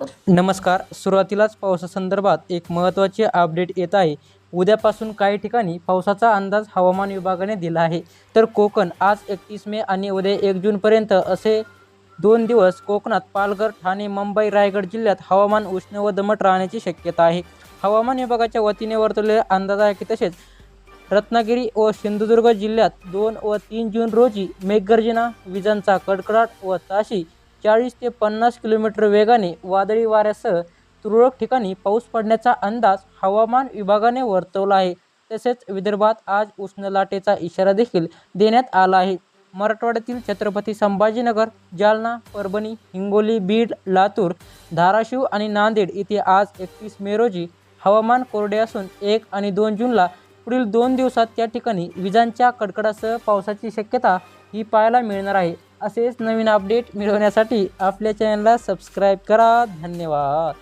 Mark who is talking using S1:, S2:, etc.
S1: नमस्कार. सुरुवातीलाच पावसासंदर्भात एक महत्त्वाचे अपडेट येत आहे. उद्यापासून काही ठिकाणी पावसाचा अंदाज हवामान विभागाने दिला आहे. तर कोकण आज एकतीस मे आणि उद्या एक जूनपर्यंत असे दोन दिवस कोकणात पालघर ठाणे मुंबई रायगड जिल्ह्यात हवामान उष्ण व दमट राहण्याची शक्यता आहे. हवामान विभागाच्या वतीने वर्तवलेला अंदाज आहे की तसेच रत्नागिरी व सिंधुदुर्ग जिल्ह्यात दोन व तीन जून रोजी मेघगर्जना विजांचा कडकडाट व ताशी चाळीस ते पन्नास किलोमीटर वेगाने वादळी वाऱ्यासह तुरळक ठिकाणी पाऊस पडण्याचा अंदाज हवामान विभागाने वर्तवला आहे. तसेच विदर्भात आज उष्ण लाटेचा इशारा देखील देण्यात आला आहे. मराठवाड्यातील छत्रपती संभाजीनगर जालना परभणी हिंगोली बीड लातूर धाराशिव आणि नांदेड येथे आज एकतीस मे रोजी हवामान कोरडे असून एक आणि दोन जूनला पुढील दोन दिवसात त्या ठिकाणी विजांच्या कडकडासह पावसाची शक्यता ही पाहायला मिळणार आहे. असेच नवीन अपडेट मिळवण्यासाठी आपल्या चॅनलला सबस्क्राईब करा. धन्यवाद.